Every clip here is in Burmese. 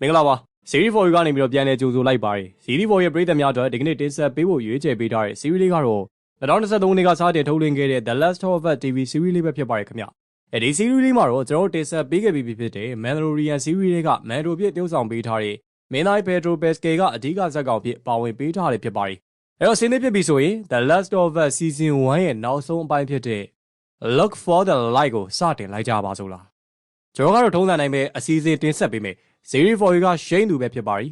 မင်္ဂလာပါ Series 4ကနေပြီးတော့ပြန်လည်ကြိုဆိုလိုက်ပါတယ် Series 4ရဲ့ပရိသတ်များအတွက်ဒီကနေ့တင်ဆက်ပေးဖို့ရွေးချယ်ပေးထားတဲ့ Series လေးကတော့2023ခုနှစ်ကစတင်ထုတ်လွှင့်ခဲ့တဲ့ The Last of Us TV Series လေးပဲဖြစ်ပါတယ်ခင်ဗျအဲဒီ Series လေးမှာတော့ကျွန်တော်တို့တင်ဆက်ပေးခဲ့ပြီးဖြစ်တဲ့ Mandalorian Series လေးက Mando ပြည့်တယောက်ဆောင်ပေးထားတဲ့မင်းသား Pedro Pascal ကအဓိကဇာတ်ကောင်ဖြစ်ပါဝင်ပေးထားတယ်ဖြစ်ပါတယ်အဲတော့ဆင်းနေဖြစ်ပြီဆိုရင် The Last of Us Season 1ရဲ့နောက်ဆုံးအပိုင်းဖြစ်တဲ့ Look for the Light ကိုစတင်လိုက်ကြပါစို့လားကျွန်တော်ကတော့ထုံးစံတိုင်းပဲအစီအစဉ်တင်ဆက်ပေးမယ် Series 4ကရှိန်သူပဲဖြစ်ပါ යි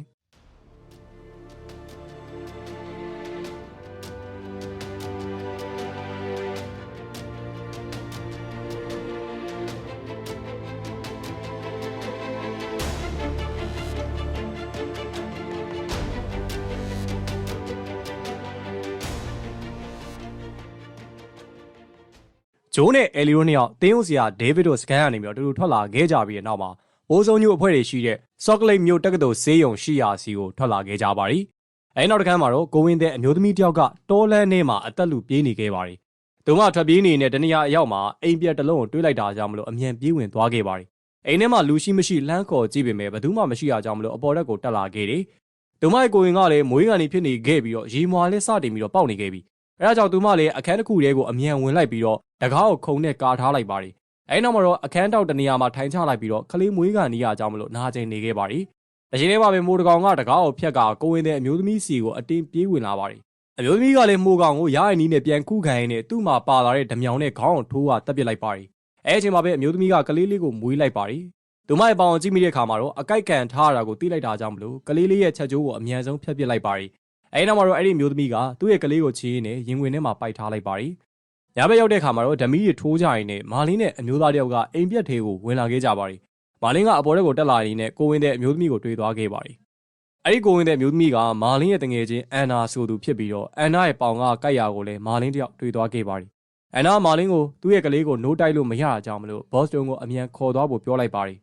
ဂျိုးနဲ့အဲလီရိုနှစ်ယောက်တင်းဦးစရာဒေးဗစ်တို့စကန်ကနေပြီးတော့တူတူထွက်လာခဲ့ကြပြီးတဲ့နောက်မှာ အိုးစုံညို့အဖွဲ့တွေရှိတဲ့ဆော့ကလိတ်မြို့တက္ကသိုလ်ဈေးရုံရှိရာစီကိုထွက်လာခဲ့ကြပါရီအဲနောက်တစ်ခါမှာတော့ကိုဝင်းတဲ့အမျိုးသမီးတယောက်ကတောလန်းထဲမှာအသက်လူပြေးနေခဲ့ပါရီသူမထွက်ပြေးနေတဲ့တနေရာအရောက်မှာအိမ်ပြက်တစ်လုံးကိုတွေးလိုက်တာကြောင့်မလို့အမြန်ပြေးဝင်သွားခဲ့ပါရီအိမ်ထဲမှာလူရှိမရှိလှမ်းခေါ်ကြည့်ပေမဲ့ဘယ်သူမှမရှိရကြောင်းမလို့အပေါ်တက်ကိုတက်လာခဲ့တယ်သူမရဲ့ကိုဝင်ကလည်းမွေးကန်နေဖြစ်နေခဲ့ပြီးတော့ရေမွာလည်းစတင်ပြီးတော့ပေါက်နေခဲ့ပြီအဲဒါကြောင့်သူမလည်းအခန်းတစ်ခုတည်းကိုအမြန်ဝင်လိုက်ပြီးတော့တကားကိုခုံနဲ့ကာထားလိုက်ပါရီ အဲဒီနောက်မှာတော့အခန်းတောက်တနေရာမှာထိုင်ချလိုက်ပြီးတော့ခလေးမွေးကန်နေရကြောင်းမလို့နာကျင်နေခဲ့ပါရီအချိန်လေးမှာပဲမိုးတကောင်ကတကားကိုဖြတ်ကာကိုဝင်တဲ့အမျိုးသမီးစီကိုအတင်းပြေးဝင်လာပါရီအမျိုးသမီးကလည်းမိုးကောင်ကိုရရနီးနဲ့ပြန်ခုခံရင်းနဲ့သူ့မှာပါလာတဲ့ဓမြောင်နဲ့ခေါင်းအောင်ထိုးကတက်ပစ်လိုက်ပါရီအဲအချိန်မှာပဲအမျိုးသမီးကကလေးလေးကိုမွေးလိုက်ပါရီသူမရဲ့ပေါင်ကြည့်မိတဲ့ခါမှာတော့အကိုက်ကန်ထားတာကိုသိလိုက်တာကြောင့်မလို့ကလေးလေးရဲ့ချက်ကျိုးကိုအမြန်ဆုံးဖျက်ပစ်လိုက်ပါရီအဲဒီနောက်မှာတော့အဲ့ဒီမျိုးသမီးကသူ့ရဲ့ကလေးကိုချီးရင်းနဲ့ရင်ဝင်ထဲမှာပိုက်ထားလိုက်ပါရီ ညဘက်ရောက်တဲ့ခါမှာတော့ဓမီတွေထိုးကြရင်းနဲ့မာလင်းနဲ့အမျိုးသားတယောက်ကအိမ်ပြက်သေးကိုဝင်လာခဲ့ကြပါရီမာလင်းကအပေါ်တက်ကိုတက်လာရင်းနဲ့ကိုဝင်းတဲ့အမျိုးသမီးကိုတွေ့သွားခဲ့ပါရီအဲ့ဒီကိုဝင်းတဲ့အမျိုးသမီးကမာလင်းရဲ့တငယ်ချင်းအန်နာဆိုသူဖြစ်ပြီးတော့အန်နာရဲ့ပေါင်ကကိုက်ရာကိုလည်းမာလင်းတယောက်တွေ့သွားခဲ့ပါရီအန်နာမာလင်းကိုသူ့ရဲ့ကလေးကိုနိုးတိုက်လို့မရတာကြောင့်မလို့ဘော့စတုန်ကိုအမြန်ခေါ်သွားဖို့ပြောလိုက်ပါရီ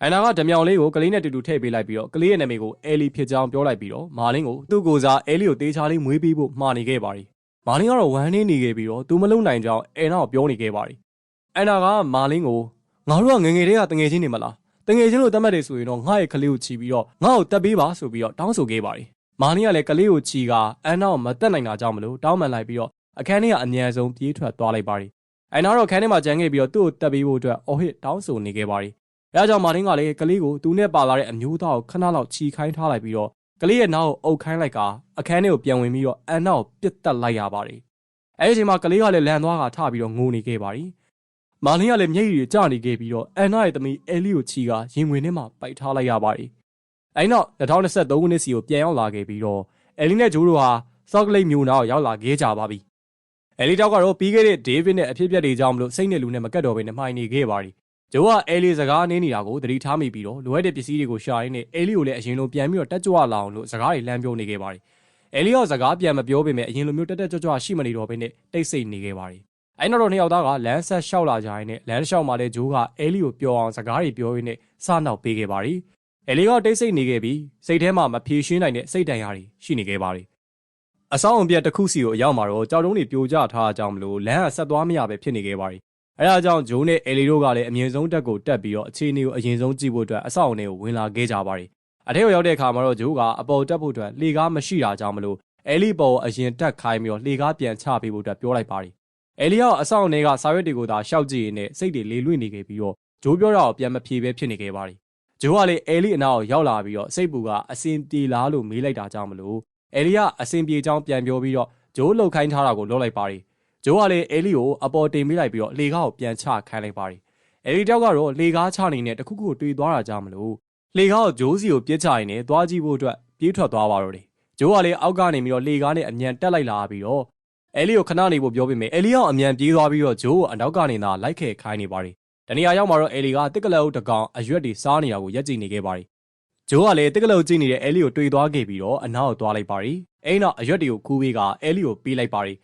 အန်နာကဓမြောင်လေးကိုကလေးနဲ့တူတူထည့်ပေးလိုက်ပြီးတော့ကလေးရဲ့နာမည်ကိုအဲလီဖြစ်ကြောင်းပြောလိုက်ပြီးတော့မာလင်းကိုသူ့ကိုယ်စားအဲလီကိုတေးချာလေးမွေးပေးဖို့မှာနေခဲ့ပါရီ မာလင်းကတော့ဝမ်းနေနေခဲ့ပြီးတော့သူမလုံနိုင်ကြောင်းအဲနာကိုပြောနေခဲ့ပါရီအန်နာကမာလင်းကိုငါတို့ကငငယ်လေးကတငယ်ချင်းနေမလားတငယ်ချင်းလို့တတ်မှတ်တယ်ဆိုရင်တော့ငါ့ရဲ့ကလေးကိုချီပြီးတော့ငါ့ကိုတက်ပေးပါဆိုပြီးတော့တောင်းဆိုခဲ့ပါရီမာလင်းကလည်းကလေးကိုချီကအန်နာကိုမတက်နိုင်တာကြောင့်မလို့တောင်းပန်လိုက်ပြီးတော့အခန်းထဲကအမြန်ဆုံးပြေးထွက်သွားလိုက်ပါရီအန်နာတော့ခန်းထဲမှာကြံခဲ့ပြီးတော့သူ့ကိုတက်ပေးဖို့အတွက်အော်ဟစ်တောင်းဆိုနေခဲ့ပါရီအဲဒါကြောင့်မာတင်းကလည်းကလေးကိုသူနဲ့ပါလာတဲ့အမျိုးသားကိုခဏလောက်ချီခိုင်းထားလိုက်ပြီးတော့ ကလေးရဲ့နောက်ကိုအုပ်ခိုင်းလိုက်ကအခန်းထဲကိုပြန်ဝင်ပြီးတော့အန်နောက်ပြစ်တက်လိုက်ရပါတယ်။အဲဒီအချိန်မှာကလေးကလည်းလန်သွားကထပြီးတော့ငိုနေခဲ့ပါတယ်။မာလင်းကလည်းမျက်ရည်တွေကျနေခဲ့ပြီးတော့အန်နာရဲ့သမီးအဲလီကိုချီကရင်ဝင်ထဲမှာပိုက်ထားလိုက်ရပါတယ်။အဲဒီနောက်2023ခုနှစ်စီကိုပြန်ရောက်လာခဲ့ပြီးတော့အဲလီနဲ့ဂျိုးတို့ဟာဆော့ကလိတ်မြို့နာကိုရောက်လာခဲ့ကြပါပြီ။အဲလီတောက်ကတော့ပြီးခဲ့တဲ့ဒေးဗစ်နဲ့အဖြစ်အပျက်တွေကြောင့်မလို့စိတ်နဲ့လူနဲ့မကတ်တော့ဘဲနဲ့မှိုင်နေခဲ့ပါတယ်။ ဂျိုးကအဲလီစကားနင်းနေတာကိုသတိထားမိပြီးတော့လိုအပ်တဲ့ပစ္စည်းတွေကိုရှာရင်းနဲ့အဲလီကိုလည်းအရင်လိုပြန်ပြီးတော့တက်ကြွလာအောင်လို့စကားတွေလမ်းပြောနေခဲ့ပါတယ်။အဲလီကစကားပြန်မပြောပေမဲ့အရင်လိုမျိုးတက်တက်ကြွကြွရှိမနေတော့ဘဲနဲ့တိတ်ဆိတ်နေခဲ့ပါတယ်။အဲနောက်တော့နှစ်ယောက်သားကလမ်းဆက်လျှောက်လာကြရင်းနဲ့လမ်းလျှောက်မှာလည်းဂျိုးကအဲလီကိုပြောအောင်စကားတွေပြောရင်းနဲ့စနောက်ပေးခဲ့ပါတယ်။အဲလီကတိတ်ဆိတ်နေခဲ့ပြီးစိတ်ထဲမှာမဖြေရှင်းနိုင်တဲ့စိတ်တန်ရာတွေရှိနေခဲ့ပါတယ်။အဆောင်အပြက်တစ်ခုစီကိုအရောက်မှာတော့ကြောက်တုံးတွေပြိုကျထားကြအောင်မလို့လမ်းကဆက်သွားမရပဲဖြစ်နေခဲ့ပါတယ် အဲဒါကြောင့်ဂျိုးနဲ့အဲလီတို့ကလည်းအမြင့်ဆုံးတက်ကိုတက်ပြီးတော့အခြေအနေကိုအရင်ဆုံးကြည့်ဖို့အတွက်အဆောက်အအုံတွေကိုဝင်လာခဲ့ကြပါတယ်။အထက်ကိုရောက်တဲ့အခါမှာတော့ဂျိုးကအပေါ်တက်ဖို့အတွက်လှေကားမရှိတာကြောင့်မလို့အဲလီပေါ်အရင်တက်ခိုင်းပြီးတော့လှေကားပြန်ချပေးဖို့အတွက်ပြောလိုက်ပါတယ်။အဲလီကအဆောက်အအုံတွေကစာရွက်တွေကိုသာရှောက်ကြည့်ရင်းနဲ့စိတ်တွေလေလွင့်နေခဲ့ပြီးတော့ဂျိုးပြောတာကိုပြန်မဖြေပဲဖြစ်နေခဲ့ပါတယ်။ဂျိုးကလည်းအဲလီအနာကိုရောက်လာပြီးတော့စိတ်ပူကအစင်ပြေလားလို့မေးလိုက်တာကြောင့်မလို့အဲလီကအစင်ပြေချောင်းပြန်ပြောပြီးတော့ဂျိုးလှုပ်ခိုင်းထားတာကိုလုပ်လိုက်ပါတယ်။ ဂျိုးကလည်းအဲလီကိုအပေါ်တင်ပေးလိုက်ပြီးတော့လေကားကိုပြန်ချခိုင်းလိုက်ပါတယ်။အဲလီတောက်ကတော့လေကားချနေတဲ့တခုခုတွေ့သွားတာကြောင့်မလို့လေကားကိုဂျိုးစီကိုပြစ်ချရင်းနဲ့သွားကြည့်ဖို့အတွက်ပြေးထွက်သွားပါတော့တယ်။ဂျိုးကလည်းအောက်ကနေပြီးတော့လေကားနဲ့အမြန်တက်လိုက်လာပြီးတော့အဲလီကိုခဏနေဖို့ပြောပေမဲ့အဲလီကအမြန်ပြေးသွားပြီးတော့ဂျိုးကိုအနောက်ကနေသာလိုက်ခဲခိုင်းနေပါတယ်။တနေရာရောက်မှာတော့အဲလီကတစ်ကလအုပ်တကောင်အရွက်တွေစားနေတာကိုရက်ကြည့်နေခဲ့ပါတယ်။ဂျိုးကလည်းတစ်ကလအုပ်ကြည့်နေတဲ့အဲလီကိုတွေ့သွားခဲ့ပြီးတော့အနောက်ကိုသွားလိုက်ပါတယ်။အဲ့နောက်အရွက်တွေကိုခူးပေးကအဲလီကိုပေးလိုက်ပါတယ်။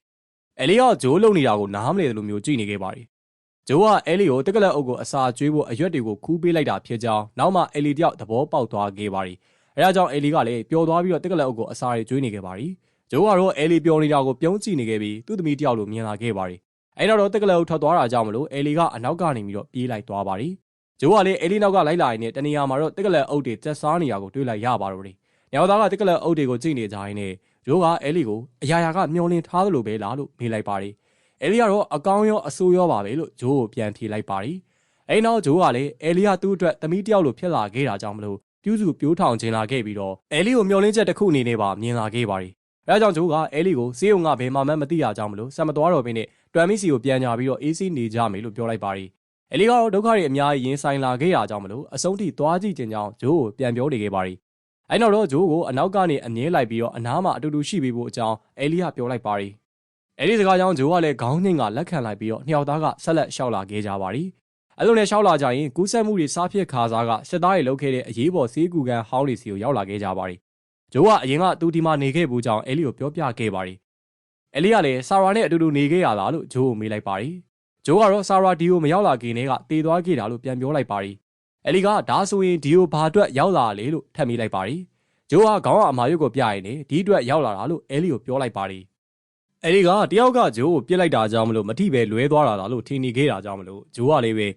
အဲလီကဂျိုးလုံနေတာကိုနားမလည်တယ်လို့မျိုးကြည့်နေခဲ့ပါတယ်။ဂျိုးကအဲလီကိုတက်ကလက်အုပ်ကိုအစာကျွေးဖို့အရွက်တွေကိုခူးပေးလိုက်တာဖြစ်ကြောင်းနောက်မှအဲလီတယောက်သဘောပေါက်သွားခဲ့ပါတယ်။အဲဒါကြောင့်အဲလီကလည်းပျော်သွားပြီးတော့တက်ကလက်အုပ်ကိုအစာတွေကျွေးနေခဲ့ပါတယ်။ဂျိုးကတော့အဲလီပျော်နေတာကိုပြုံးကြည့်နေခဲ့ပြီးသူ့သမီးတယောက်လိုမြင်လာခဲ့ပါတယ်။အဲနောက်တော့တက်ကလက်အုပ်ထွက်သွားတာကြောင့်မလို့အဲလီကအနောက်ကနေပြီးတော့ပြေးလိုက်သွားပါတယ်။ဂျိုးကလည်းအဲလီနောက်ကလိုက်လာရင်းနဲ့တနေရာမှာတော့တက်ကလက်အုပ်တွေတက်စားနေရကိုတွေ့လိုက်ရပါတော့တယ်။ညောင်သားကတက်ကလက်အုပ်တွေကိုကြည့်နေကြရင်းနဲ့ ဂျိုးကအဲလီကိုအရာရာကမျောလင်းထားသလိုပဲလားလို့မေးလိုက်ပါတယ်။အဲလီကတော့အကောင်းရောအဆိုးရောပါပဲလို့ဂျိုးကိုပြန်ဖြေလိုက်ပါတယ်။အဲနောက်ဂျိုးကလည်းအဲလီကသူ့အတွက်သမီးတယောက်လိုဖြစ်လာခဲ့တာကြောင့်မလို့ပြုစုပြိုးထောင်ခြင်းလာခဲ့ပြီးတော့အဲလီကိုမျောလင်းချက်တစ်ခုအနေနဲ့ပါမြင်လာခဲ့ပါတယ်။အဲဒါကြောင့်ဂျိုးကအဲလီကိုစေးုံကဘယ်မှမမသိရကြောင်းမလို့ဆက်မသွားတော့ဘဲနဲ့တွမ်မီစီကိုပြန်ညာပြီးတော့အေးစီးနေကြမယ်လို့ပြောလိုက်ပါတယ်။အဲလီကတော့ဒုက္ခတွေအများကြီးရင်ဆိုင်လာခဲ့ရကြောင်းမလို့အဆုံးထိသွားကြည့်ခြင်းကြောင့်ဂျိုးကိုပြန်ပြောနေခဲ့ပါတယ်။ အဲနောက်တော့ဂျိုးကိုအနောက်ကနေအမြဲလိုက်ပြီးတော့အနားမှာအတူတူရှိပြီးဖို့အကြောင်းအဲလီကပြောလိုက်ပါတယ်။အဲဒီစကားကြောင့်ဂျိုးကလည်းခေါင်းငိမ့်ကလက်ခံလိုက်ပြီးတော့နှစ်ယောက်သားကဆက်လက်ရှောက်လာခဲ့ကြပါတယ်။အဲလိုနဲ့ရှောက်လာကြရင်ကူးဆက်မှုတွေစားဖြစ်ခါစားကစစ်သားတွေလုပ်ခဲ့တဲ့အရေးပေါ်ဆေးကူကန်ဟောင်းတွေစီကိုရောက်လာခဲ့ကြပါတယ်။ဂျိုးကအရင်ကသူဒီမှာနေခဲ့ဘူးကြောင်းအဲလီကိုပြောပြခဲ့ပါတယ်။အဲလီကလည်းဆာရာနဲ့အတူတူနေခဲ့ရလားလို့ဂျိုးကိုမေးလိုက်ပါတယ်။ဂျိုးကတော့ဆာရာဒီကိုမရောက်လာခင်တည်းကတေသွားခဲ့တာလို့ပြန်ပြောလိုက်ပါတယ်။ အဲလီကဒါဆိုရင်ဒီကိုဘာအတွက်ရောက်လာလေလို့ထပ်မိလိုက်ပါတယ်။ဂျိုးကခေါင်းကအမာရွတ်ကိုပြရင်လေဒီအတွက်ရောက်လာတာလို့အဲလီကိုပြောလိုက်ပါတယ်။အဲဒီကတယောက်ကဂျိုးကိုပြစ်လိုက်တာကြောင့်မလို့မထိပဲလွဲသွားတာလားလို့ထင်နေခဲ့တာကြောင့်မလို့ဂျိုးကလည်းပဲ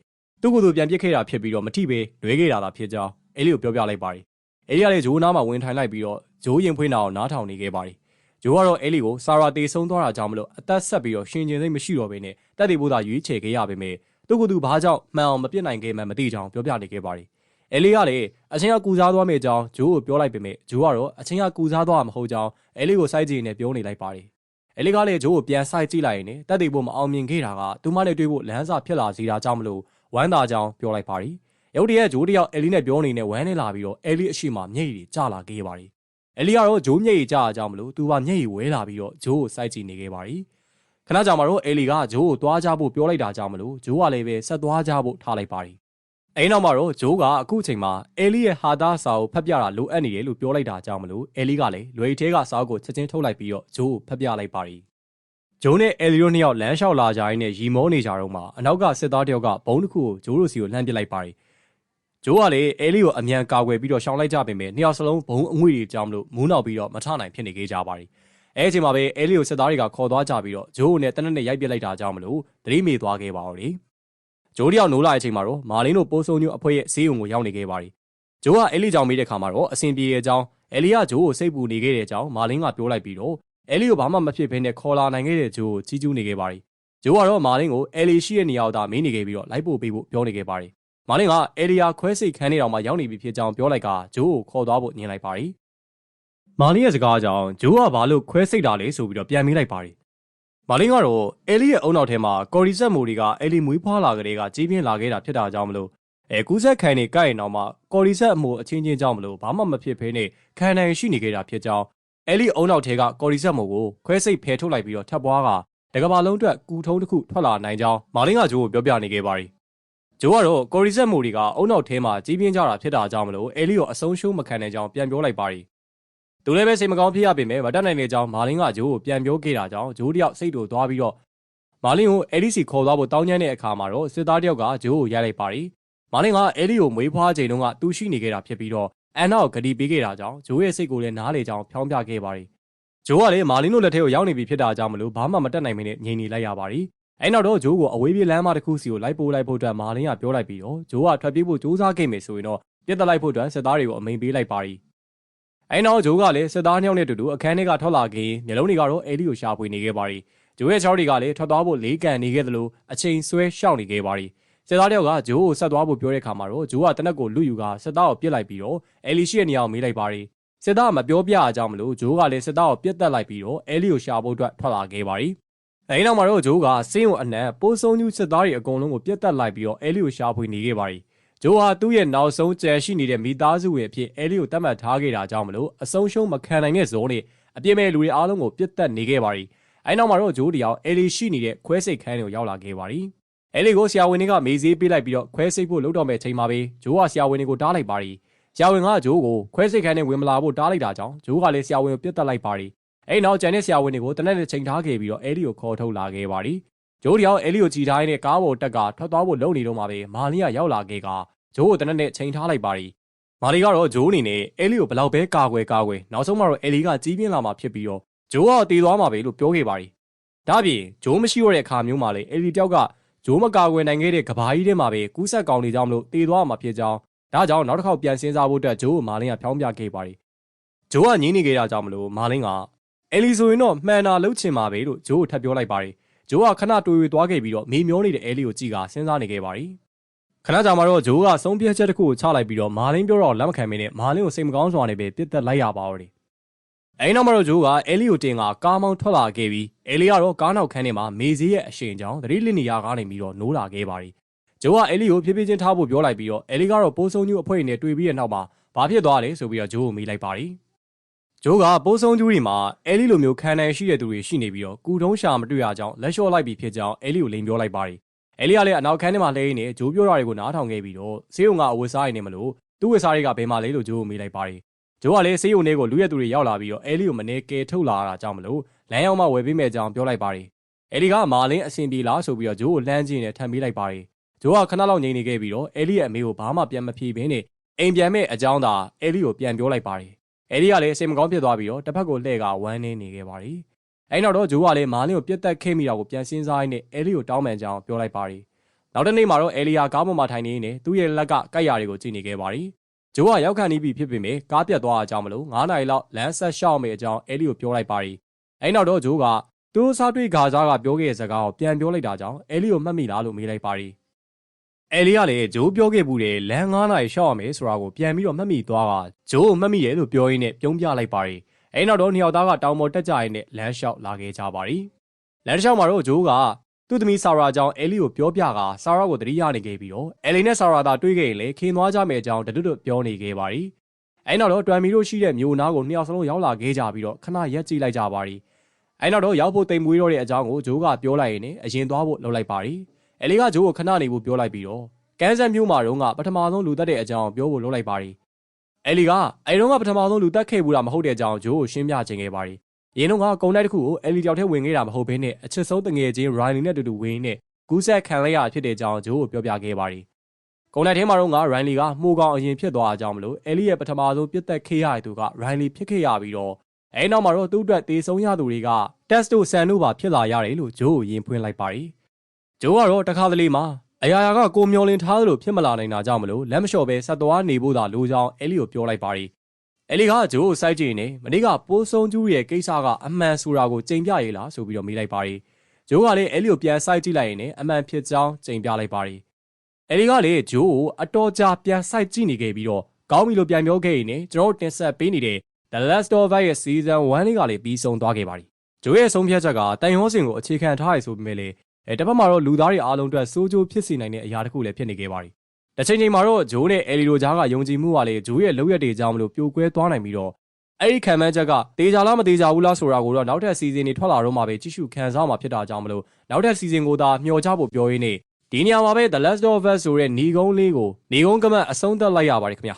သူ့ကိုယ်သူပြန်ပြစ်ခဲ့တာဖြစ်ပြီးတော့မထိပဲလွဲခဲ့တာလားဖြစ်ကြောင်းအဲလီကိုပြောပြလိုက်ပါတယ်။အဲလီကလည်းဂျိုးနားမှာဝင်ထိုင်လိုက်ပြီးတော့ဂျိုးရင်ဖွင့်တာကိုနားထောင်နေခဲ့ပါတယ်။ဂျိုးကတော့အဲလီကိုဆာရာတေဆုံးသွားတာကြောင့်မလို့အသက်ဆက်ပြီးတော့ရှင်ကျင်စိတ်မရှိတော့ဘဲနဲ့တက်တည်ဖို့သာရွေးချယ်ခဲ့ရပေမဲ့ သူ့ကိုယ်သူဘာကြောင့်မှန်အောင်မပြစ်နိုင်ခဲ့မှမသိကြောင်းပြောပြနေခဲ့ပါတယ်။အဲလီကလည်းအချင်းကကူစားသွားမယ့်အကြောင်းဂျိုးကိုပြောလိုက်ပေမဲ့ဂျိုးကတော့အချင်းကကူစားသွားမှာမဟုတ်ကြောင်းအဲလီကိုစိုက်ကြည့်နေပြောနေလိုက်ပါတယ်။အဲလီကလည်းဂျိုးကိုပြန်စိုက်ကြည့်လိုက်ရင်တက်တည်ဖို့မအောင်မြင်ခဲ့တာကသူမနဲ့တွေ့ဖို့လမ်းစာဖြစ်လာစေတာကြောင့်မလို့ဝမ်းသာကြောင်းပြောလိုက်ပါတယ်။ရုတ်တရက်ဂျိုးတယောက်အဲလီနဲ့ပြောနေနဲ့ဝမ်းနေလာပြီးတော့အဲလီအရှိမမျက်ရည်ကျလာခဲ့ပါတယ်။အဲလီကတော့ဂျိုးမျက်ရည်ကျအကြောင်းမလို့သူကမျက်ရည်ဝဲလာပြီးတော့ဂျိုးကိုစိုက်ကြည့်နေခဲ့ပါတယ်။ ခဏကြာမှတော့အဲလီကဂျိုးကိုသွားကြဖို့ပြောလိုက်တာကြောင့်မလို့ဂျိုးကလည်းပဲဆက်သွားကြဖို့ထားလိုက်ပါတယ်။အဲနောက်မှာတော့ဂျိုးကအခုချိန်မှာအဲလီရဲ့ဟာသားစာကိုဖတ်ပြတာလိုအပ်နေတယ်လို့ပြောလိုက်တာကြောင့်မလို့အဲလီကလည်းလွယ်ထဲကစာအုပ်ကိုချက်ချင်းထုတ်လိုက်ပြီးတော့ဂျိုးကိုဖတ်ပြလိုက်ပါတယ်။ဂျိုးနဲ့အဲလီတို့နှစ်ယောက်လမ်းလျှောက်လာကြရင်းနဲ့ရီမောနေကြတော့မှအနောက်ကစစ်သားတယောက်ကဘုံတစ်ခုကိုဂျိုးတို့စီကိုလှမ်းပစ်လိုက်ပါတယ်။ဂျိုးကလည်းအဲလီကိုအမြန်ကာကွယ်ပြီးတော့ရှောင်လိုက်ကြပေမဲ့နှစ်ယောက်စလုံးဘုံအငွေ့တွေကြောင့်မလို့မူးနောက်ပြီးတော့မထနိုင်ဖြစ်နေခဲ့ကြပါတယ်။ အဲအချိန်မှာပဲအဲလီကိုစစ်သားတွေကခေါ်သွားကြပြီးတော့ဂျိုးကိုနဲ့တနက်နဲ့ရိုက်ပစ်လိုက်တာကြောင့်မလို့သတိမေ့သွားခဲ့ပါတော့တယ်။ဂျိုးတယောက်နိုးလာတဲ့အချိန်မှာတော့မာလင်းတို့ပိုးဆုံညိုအဖွဲ့ရဲ့ဈေးုံကိုရောက်နေခဲ့ပါတယ်။ဂျိုးကအဲလီကြောင့်မေးတဲ့ခါမှာတော့အဆင်ပြေတဲ့အကြောင်းအဲလီကဂျိုးကိုစိတ်ပူနေခဲ့တဲ့အကြောင်းမာလင်းကပြောလိုက်ပြီးတော့အဲလီကိုဘာမှမဖြစ်ဘဲနဲ့ခေါ်လာနိုင်ခဲ့တဲ့ဂျိုးကိုချီးကျူးနေခဲ့ပါတယ်။ဂျိုးကတော့မာလင်းကိုအဲလီရှိတဲ့နေရာကိုသာမေးနေခဲ့ပြီးတော့လိုက်ပို့ပေးဖို့ပြောနေခဲ့ပါတယ်။မာလင်းကအဲလီယာခွဲစိတ်ခန်းနေတော်မှာရောက်နေပြီဖြစ်ကြောင်းပြောလိုက်ကဂျိုးကိုခေါ်သွားဖို့ညင်လိုက်ပါတယ်။ မာလင်းရဲ့စကားကြောင့်ဂျိုးကဘာလို့ခွဲစိတ်တာလဲဆိုပြီးတော့ပြန်မေးလိုက်ပါတယ်။မာလင်းကတော့အဲလီရဲ့အုံနောက်ထဲမှာကော်ရီဆက်မိုဒီကအဲလီမွေးဖွားလာကလေးကကြီးပြင်းလာခဲ့တာဖြစ်တာကြောင့်မလို့အဲကူးဆက်ခံနေကြိုက်ရင်တော့မှကော်ရီဆက်အမှုအချင်းချင်းကြောင့်မလို့ဘာမှမဖြစ်ဖေးနဲ့ခံနိုင်ရှိနေခဲ့တာဖြစ်ကြောင်းအဲလီအုံနောက်ထဲကကော်ရီဆက်မိုကိုခွဲစိတ်ဖယ်ထုတ်လိုက်ပြီးတော့ထပ်ပွားကတကဘာလုံးအတွက်ကူထုံးတစ်ခုထွက်လာနိုင်ကြောင်းမာလင်းကဂျိုးကိုပြောပြနေခဲ့ပါတယ်။ဂျိုးကတော့ကော်ရီဆက်မိုဒီကအုံနောက်ထဲမှာကြီးပြင်းကြတာဖြစ်တာကြောင့်မလို့အဲလီကိုအဆုံးရှုံးမခံနိုင်ကြောင်းပြန်ပြောလိုက်ပါတယ်။ သူလည်းပဲစိတ်မကောင်းဖြစ်ရပေမဲ့မတတ်နိုင်တဲ့ကြောင်းမာလင်းကဂျိုးကိုပြန်ပြောခဲ့တာကြောင့်ဂျိုးတယောက်စိတ်တူသွားပြီးတော့မာလင်းကိုအဲလီစီခေါ်သွားဖို့တောင်းကျမ်းတဲ့အခါမှာတော့စစ်သားတယောက်ကဂျိုးကိုရိုက်လိုက်ပါတယ်။မာလင်းကအဲလီကိုမွေးဖွားချိန်တုန်းကသူရှိနေခဲ့တာဖြစ်ပြီးတော့အန်နာကိုဂတီပေးခဲ့တာကြောင့်ဂျိုးရဲ့စိတ်ကိုလည်းနားလေကြောင်းဖြောင်းပြခဲ့ပါတယ်။ဂျိုးကလည်းမာလင်းတို့လက်ထဲကိုရောက်နေပြီဖြစ်တာကြောင့်မလို့ဘာမှမတတ်နိုင်မင်းနဲ့ငြိမ်နေလိုက်ရပါတယ်။အဲနောက်တော့ဂျိုးကိုအဝေးပြေးလမ်းမတစ်ခုစီကိုလိုက်ပို့လိုက်ဖို့အတွက်မာလင်းကပြောလိုက်ပြီးတော့ဂျိုးကထွက်ပြေးဖို့ကြိုးစားခဲ့မယ်ဆိုရင်တော့ပြစ်တက်လိုက်ဖို့အတွက်စစ်သားတွေကိုအမိန်ပေးလိုက်ပါတယ်။ အဲနောက်ဂျိုးကလည်းစစ်သားနှစ်ယောက်နဲ့အတူတူအခန်းထဲကထွက်လာခဲ့မျိုးလုံးတွေကတော့အဲလီကိုရှာဖွေနေခဲ့ပါတယ်။ဂျိုးရဲ့ချောင်းတွေကလည်းထွက်သွားဖို့လေးကန်နေခဲ့သလိုအချိန်ဆွဲရှောင်နေခဲ့ပါတယ်။စစ်သားတယောက်ကဂျိုးကိုဆက်သွားဖို့ပြောတဲ့အခါမှာတော့ဂျိုးကတနက်ကိုလူယူကစစ်သားကိုပြစ်လိုက်ပြီးတော့အဲလီရှိရဲ့နေရာကိုမေးလိုက်ပါတယ်။စစ်သားမပြောပြအကြောင်းမလို့ဂျိုးကလည်းစစ်သားကိုပြစ်တက်လိုက်ပြီးတော့အဲလီကိုရှာဖို့အတွက်ထွက်လာခဲ့ပါတယ်။အဲဒီနောက်မှာတော့ဂျိုးကစင်းကိုအနက်ပိုးဆုံးညူစစ်သားတွေအကုန်လုံးကိုပြစ်တက်လိုက်ပြီးတော့အဲလီကိုရှာဖွေနေခဲ့ပါတယ်။ ဂျိုးဟာသူ့ရဲ့နောက်ဆုံးကြံရှိနေတဲ့မိသားစုဝင်အဖြစ်အဲလီကိုတတ်မှတ်ထားခဲ့တာကြောင့်မလို့အဆုံးရှုံးမခံနိုင်တဲ့ဇုံနဲ့အပြစ်မဲ့လူတွေအားလုံးကိုပြစ်တက်နေခဲ့ပါတယ်။အဲဒီနောက်မှာတော့ဂျိုးတယောက်အဲလီရှိနေတဲ့ခွဲစိတ်ခန်းကိုရောက်လာခဲ့ပါတယ်။အဲလီကိုဆရာဝန်တွေကမေးစေးပေးလိုက်ပြီးတော့ခွဲစိတ်ဖို့လုပ်တော့မဲ့ချိန်မှာပဲဂျိုးကဆရာဝန်တွေကိုတားလိုက်ပါတယ်။ဆရာဝန်ကဂျိုးကိုခွဲစိတ်ခန်းနဲ့ဝင်မလာဖို့တားလိုက်တာကြောင့်ဂျိုးကလည်းဆရာဝန်ကိုပြစ်တက်လိုက်ပါတယ်။အဲဒီနောက်ကျန်တဲ့ဆရာဝန်တွေကိုတနက်နဲ့ချိန်ထားခဲ့ပြီးတော့အဲလီကိုခေါ်ထုတ်လာခဲ့ပါတယ်။ ဂျိုးတယောက်အဲလီကိုကြည်ထားရတဲ့ကားပေါ်တက်ကထွက်သွားဖို့လုပ်နေတော့မှပဲမာလီယာရောက်လာခဲ့ကဂျိုးကိုတနက်နဲ့ချိန်ထားလိုက်ပါတယ်။မာလီကတော့ဂျိုးအနေနဲ့အဲလီကိုဘယ်လောက်ပဲကာကွယ်ကာကွယ်နောက်ဆုံးမှတော့အဲလီကကြီးပြင်းလာမှဖြစ်ပြီးတော့ဂျိုးကတည်သွားမှာပဲလို့ပြောခဲ့ပါတယ်။ဒါ့အပြင်ဂျိုးမရှိတော့တဲ့အခါမျိုးမှာလေအဲလီတယောက်ကဂျိုးမကာကွယ်နိုင်ခဲ့တဲ့ကဘာကြီးထဲမှာပဲကူးဆက်ကောင်နေကြောင်းမလို့တည်သွားမှာဖြစ်ကြောင်းဒါကြောင့်နောက်တစ်ခေါက်ပြန်စင်းစားဖို့အတွက်ဂျိုးကိုမာလင်းကဖြောင်းပြခဲ့ပါတယ်ဂျိုးကငင်းနေခဲ့တာကြောင့်မလို့မာလင်းကအဲလီဆိုရင်တော့မှန်တာလှုပ်ချင်ပါပဲလို့ဂျိုးကိုထပ်ပြောလိုက်ပါတယ် ဂျိုးကခဏတွေ့တွေ့သွားခဲ့ပြီးတော့မေမျောနေတဲ့အဲလီကိုကြည့်ကစဉ်းစားနေခဲ့ပါတယ်ခဏကြာမှတော့ဂျိုးကဆုံးဖြတ်ချက်တစ်ခုကိုချလိုက်ပြီးတော့မာလင်းပြောတော့လက်မခံမင်းနဲ့မာလင်းကိုစိတ်မကောင်းစွာနဲ့ပဲပြစ်သက်လိုက်ရပါတော့တယ်အဲဒီနောက်မှာတော့ဂျိုးကအဲလီကိုတင်ကကားမောင်းထွက်လာခဲ့ပြီးအဲလီကတော့ကားနောက်ခန်းထဲမှာမေဈေးရဲ့အရှိန်ကြောင့်သတိလစ်နေရကားနေပြီးတော့နိုးလာခဲ့ပါတယ်ဂျိုးကအဲလီကိုဖြည်းဖြည်းချင်းထားဖို့ပြောလိုက်ပြီးတော့အဲလီကတော့ပိုးဆုံးညူအဖွဲ့နဲ့တွေ့ပြီးတဲ့နောက်မှာဘာဖြစ်သွားလဲဆိုပြီးတော့ဂျိုးကိုမေးလိုက်ပါတယ် ဂျိုးကပိုးဆုံးကျူးတွေမှာအဲလီလိုမျိုးခံနိုင်ရှိတဲ့သူတွေရှိနေပြီးတော့ကူတုံးရှာမတွေ့ရကြောင်းလက်လျှော့လိုက်ပြီးဖြစ်ကြောင်းအဲလီကိုလိန်ပြောလိုက်ပါတယ်အဲလီကလည်းအနောက်ခန်းထဲမှာလှည့်ရင်းနဲ့ဂျိုးပြောတာတွေကိုနားထောင်ခဲ့ပြီးတော့ဆေးရုံကအဝတ်စားရနေမလို့သူ့ဝတ်စားတွေကဘယ်မှာလဲလို့ဂျိုးကိုမေးလိုက်ပါတယ်ဂျိုးကလည်းဆေးရုံထဲကိုလူရဲသူတွေရောက်လာပြီးတော့အဲလီကိုမနေကဲထုတ်လာတာကြောင့်မလို့လမ်းရောက်မှဝယ်ပေးမယ်ကြောင်းပြောလိုက်ပါတယ်အဲလီကမာလင်းအဆင်ပြေလားဆိုပြီးတော့ဂျိုးကိုလှမ်းကြည့်နေထပ်မေးလိုက်ပါတယ်ဂျိုးကခဏလောက်ငြိမ်နေခဲ့ပြီးတော့အဲလီရဲ့အမေကိုဘာမှပြန်မဖြေဘဲနဲ့အိမ်ပြန်မဲ့အကြောင်းသာအဲလီကိုပြန်ပြောလိုက်ပါတယ် အဲလီကလည်းအစိမ်မကောင်းဖြစ်သွားပြီးတော့တစ်ဖက်ကိုလှည့်ကဝမ်းနေနေခဲ့ပါတယ်အဲနောက်တော့ဂျိုးကလည်းမာလင်းကိုပြတ်တက်ခဲ့မိတာကိုပြန်စင်းစားရင်းနဲ့အဲလီကိုတောင်းပန်ကြောင်းပြောလိုက်ပါတယ်နောက်တစ်နေ့မှာတော့အဲလီယာကားပေါ်မှာထိုင်နေနေသူ့ရဲ့လက်ကကိုက်ရာတွေကိုကြည့်နေခဲ့ပါတယ်ဂျိုးကရောက်ခံနေပြီဖြစ်ပေမဲ့ကားပြတ်သွားအကြောင်းမလို့9နာရီလောက်လမ်းဆက်ရှောက်မယ်အကြောင်းအဲလီကိုပြောလိုက်ပါတယ်အဲနောက်တော့ဂျိုးကသူတို့စားတွေ့ဂါဇာကပြောခဲ့တဲ့စကားကိုပြန်ပြောလိုက်တာကြောင့်အဲလီကိုမှတ်မိလားလို့မေးလိုက်ပါတယ် အဲလီကလည်းဂျိုးပြောခဲ့မှုတဲ့လမ်း9နာရီရှောက်ရမယ်ဆိုတာကိုပြန်ပြီးတော့မှတ်မိသွားကဂျိုးကိုမှတ်မိတယ်လို့ပြောရင်းနဲ့ပြုံးပြလိုက်ပါတယ်အဲနောက်တော့နှစ်ယောက်သားကတောင်ပေါ်တက်ကြရင်းနဲ့လမ်းလျှောက်လာခဲ့ကြပါတယ်လမ်းတစ်လျှောက်မှာတော့ဂျိုးကသူ့သမီးဆာရာကြောင့်အဲလီကိုပြောပြကဆာရာကိုတတိယနေခဲ့ပြီးတော့အဲလီနဲ့ဆာရာသာတွေ့ခဲ့ရင်လေခင်သွားကြမယ်အကြောင်းတတွတ်ပြောနေခဲ့ပါတယ်အဲနောက်တော့တွမ်မီတို့ရှိတဲ့မြို့နားကိုနှစ်ယောက်စလုံးရောက်လာခဲ့ကြပြီးတော့ခဏရက်ကြည့်လိုက်ကြပါတယ်အဲနောက်တော့ရောက်ဖို့တိမ်မွေးတော့တဲ့အကြောင်းကိုဂျိုးကပြောလိုက်ရင်အရင်သွားဖို့လုပ်လိုက်ပါတယ် အဲလီကဂျိုးကိုခဏနေဖို့ပြောလိုက်ပြီးတော့ကန်ဆန်မြို့မှာတော့ကပထမဆုံးလူတက်တဲ့အကြောင်းပြောဖို့လုပ်လိုက်ပါတယ်အဲလီကအဲတုန်းကပထမဆုံးလူတက်ခဲ့ဘူးတာမဟုတ်တဲ့အကြောင်းဂျိုးကိုရှင်းပြခြင်းခဲ့ပါတယ်ရင်းတော့ကကုံတိုက်တစ်ခုကိုအဲလီတယောက်တည်းဝင်ခဲ့တာမဟုတ်ဘဲနဲ့အချစ်ဆုံးတငယ်ချင်းရိုင်လီနဲ့တူတူဝင်နေကူးဆက်ခံလိုက်ရဖြစ်တဲ့အကြောင်းဂျိုးကိုပြောပြခဲ့ပါတယ်။ကုံတိုက်ထဲမှာတော့ကရိုင်လီကမှုကောင်အရင်ဖြစ်သွားအကြောင်းမလို့အဲလီရဲ့ပထမဆုံးပြစ်သက်ခဲ့ရတဲ့သူကရိုင်လီဖြစ်ခဲ့ရပြီးတော့အဲနောက်မှာတော့သူ့အတွက်တေဆုံးရသူတွေကတက်စတိုဆန်တို့ပါဖြစ်လာရတယ်လို့ဂျိုးကိုယင်ဖွင့်လိုက်ပါတယ်။ ဂျိုးကတော့တခါတလေမှာအရာရာကကိုမျောလင်ထားသလိုဖြစ်မလာနိုင်တာကြောင့်မလို့လက်မလျှော့ပဲဆက်သွားနေဖို့သာလိုကြောင်းအဲလီကိုပြောလိုက်ပါတယ်။အဲလီကဂျိုးကိုစိုက်ကြည့်နေမနေ့ကပိုးဆုံးကျူးရဲ့ကိစ္စကအမှန်ဆိုတာကိုကြိမ်ပြရည်လားဆိုပြီးတော့မေးလိုက်ပါတယ်။ဂျိုးကလည်းအဲလီကိုပြန်စိုက်ကြည့်လိုက်ရင်လည်းအမှန်ဖြစ်ကြောင်းကြိမ်ပြလိုက်ပါတယ်။အဲလီကလည်းဂျိုးကိုအတော်ကြာပြန်စိုက်ကြည့်နေခဲ့ပြီးတော့ကောင်းပြီလို့ပြန်ပြောခဲ့ရင်လည်းကျွန်တော်တို့တင်ဆက်ပေးနေတဲ့ The Last of Us ရဲ့ Season 1လေးကလည်းပြီးဆုံးသွားခဲ့ပါတယ်။ဂျိုးရဲ့ဆုံးဖြတ်ချက်ကတိုင်ဟောစင်ကိုအခြေခံထားရဆိုပေမဲ့လည်း အဲတစ်ဖက်မှာတော့လူသားတွေအားလုံးအတွက်စိုးကျိုးဖြစ်စေနိုင်တဲ့အရာတစ်ခုလည်းဖြစ်နေခဲ့ပါတယ်။တစ်ချိန်ချိန်မှာတော့ဂျိုးနဲ့အဲလီလိုကြားကယုံကြည်မှုကလည်းဂျိုးရဲ့လောက်ရက်တွေကြောင့်မလို့ပြိုကွဲသွားနိုင်ပြီးတော့အဲ့ဒီခံမှန်းချက်ကတေချာလားမတေချာဘူးလားဆိုတာကိုတော့နောက်ထပ်စီဇန်တွေထွက်လာတော့မှပဲကြည့်ရှုခံစားမှာဖြစ်တာကြောင့်မလို့နောက်ထပ်စီဇန်ကိုသာမျှော်ချဖို့ပြောရင်းနဲ့ဒီနေရာမှာပဲ The Last of Us ဆိုတဲ့ညီကုန်းလေးကိုညီကုန်းကမတ်အဆုံးသတ်လိုက်ရပါတယ်ခင်ဗျာ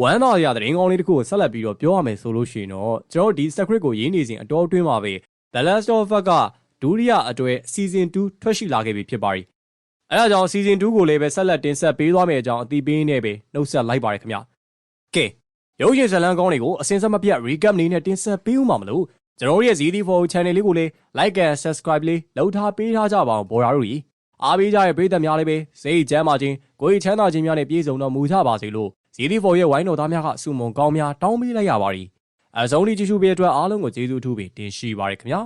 ဝမ်းသာရတဲ့ရင်ကောင်းလေးတစ်ခုကိုဆက်လက်ပြီးတော့ပြောရမယ်ဆိုလို့ရှိရင်တော့ကျွန်တော်ဒီ script ကိုရေးနေစဉ်အတော်အတွင်းမှာပဲ The Last of Us က ဒုတိယအတွဲ season 2ထွက်ရှိလာခဲ့ပြီဖြစ်ပါတယ်အဲဒါကြောင့် season 2ကိုလည်းပဲဆက်လက်တင်ဆက်ပေးသွားမယ်အကြောင်းအသိပေးနေပဲနှုတ်ဆက်လိုက်ပါတယ်ခင်ဗျာကဲရုပ်ရှင်ဇာတ်လမ်းကောင်းတွေကိုအစင်စမပြတ် recap နေနဲ့တင်ဆက်ပေးဦးမှာမလို့ကျွန်တော်ရဲ့ ZD4 channel လေးကိုလည်း like and subscribe လေးလုပ်ထားပေးထားကြပါအောင်ဘော်ရာတို့ကြီးအားပေးကြတဲ့ပရိသတ်များလည်းပဲစိတ်ချမ်းသာခြင်းကိုယ်ချမ်းသာခြင်းများနဲ့ပြည့်စုံတော်မူကြပါစေလို့ ZD4 ရဲ့ဝိုင်းတော်သားများကဆုမွန်ကောင်းများတောင်းပေးလိုက်ရပါတယ်အဆုံးထိကြည့်ရှုပေးတဲ့အတွက်အားလုံးကိုကျေးဇူးအထူးပဲတင်ရှိပါရခင်ဗျာ